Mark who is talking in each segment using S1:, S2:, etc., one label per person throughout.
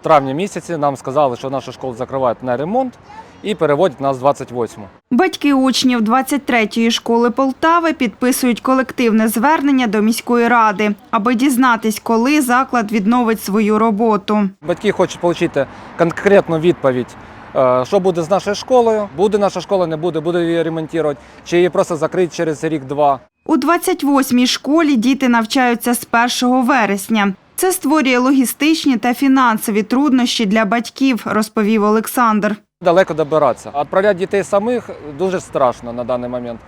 S1: В травні місяці нам сказали, що нашу школу закривають на ремонт і переводять нас в 28-му.
S2: Батьки учнів 23-ї школи Полтави підписують колективне звернення до міської ради, аби дізнатись, коли заклад відновить свою роботу.
S1: Батьки хочуть отримати конкретну відповідь, е, що буде з нашою школою, буде наша школа, не буде, буде її ремонтувати, чи її просто закриють через рік-два.
S2: У 28-й школі діти навчаються з 1 вересня. Це створює логістичні та фінансові труднощі для батьків, розповів Олександр.
S1: Далеко добиратися. Відправляти дітей самих дуже страшно на даний момент.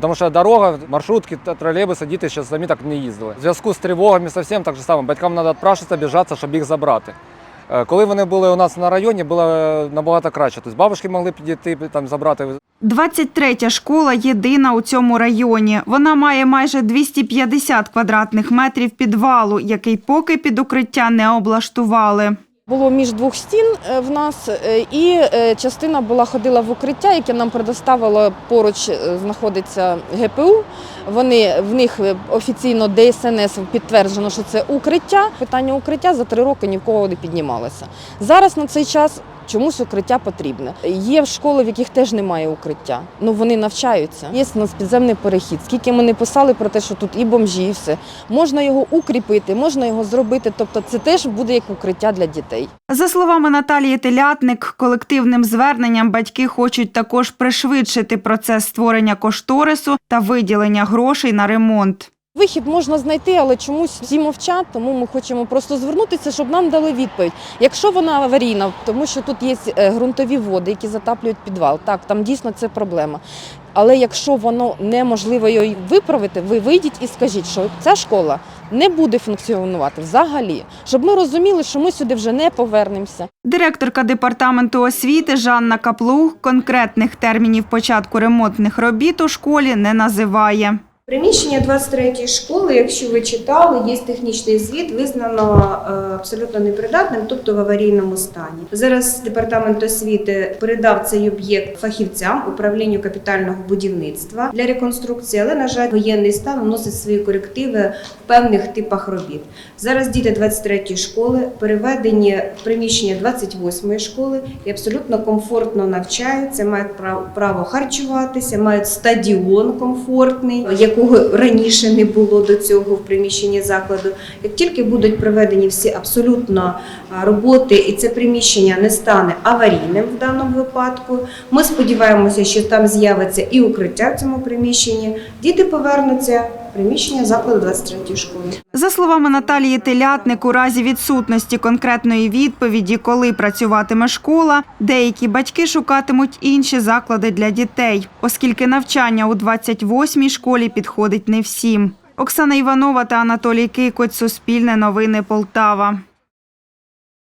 S1: Тому що дорога, маршрутки та тролейбуси, діти ще самі так не їздили. В зв'язку з тривогами зовсім так же само. Батькам треба відпрашитися, біжатися, щоб їх забрати. Е, Коли вони були у нас на районі, було набагато краще. Тобто бабушки могли підійти там забрати.
S2: 23-я школа єдина у цьому районі. Вона має майже 250 квадратних метрів підвалу, який поки під укриття не облаштували.
S3: Було між двох стін е, в нас, е, і е, частина була ходила в укриття, яке нам предоставило поруч знаходиться ГПУ. Вони в них офіційно ДСНС підтверджено, що це укриття. Питання укриття за три роки ні в кого не піднімалося. Зараз на цей час чомусь укриття потрібне. Є школи, в яких теж немає укриття. Ну вони навчаються. Є у нас підземний перехід. Скільки ми не писали про те, що тут і бомжі, і все можна його укріпити, можна його зробити. Тобто, це теж буде як укриття для дітей.
S2: За словами Наталії Телятник, колективним зверненням батьки хочуть також пришвидшити процес створення кошторису та виділення грошей на ремонт.
S3: Вихід можна знайти, але чомусь всі мовчать, тому ми хочемо просто звернутися, щоб нам дали відповідь. Якщо вона аварійна, тому що тут є е, ґрунтові води, які затаплюють підвал, так там дійсно це проблема. Але якщо воно неможливо її виправити, ви вийдіть і скажіть, що ця школа не буде функціонувати взагалі, щоб ми розуміли, що ми сюди вже не повернемося.
S2: Директорка департаменту освіти Жанна Каплух конкретних термінів початку ремонтних робіт у школі не називає.
S4: Приміщення 23-ї школи, якщо ви читали, є технічний звіт, визнано е, абсолютно непридатним, тобто в аварійному стані. Зараз департамент освіти передав цей об'єкт фахівцям управлінню капітального будівництва для реконструкції, але на жаль, воєнний стан вносить свої корективи в певних типах робіт. Зараз діти 23-ї школи переведені в приміщення 28-ї школи і абсолютно комфортно навчаються, мають право- харчуватися, мають стадіон комфортний, якого раніше не було до цього в приміщенні закладу. Як тільки будуть проведені всі абсолютно роботи, і це приміщення не стане аварійним в даному випадку. Ми сподіваємося, що там з'явиться і укриття в цьому приміщенні. Діти повернуться приміщення закладу 23-ї школи.
S2: За словами Наталії Телятник, у разі відсутності конкретної відповіді, коли працюватиме школа, деякі батьки шукатимуть інші заклади для дітей, оскільки навчання у 28-й школі підходить не всім. Оксана Іванова та Анатолій Кикоць, Суспільне новини Полтава.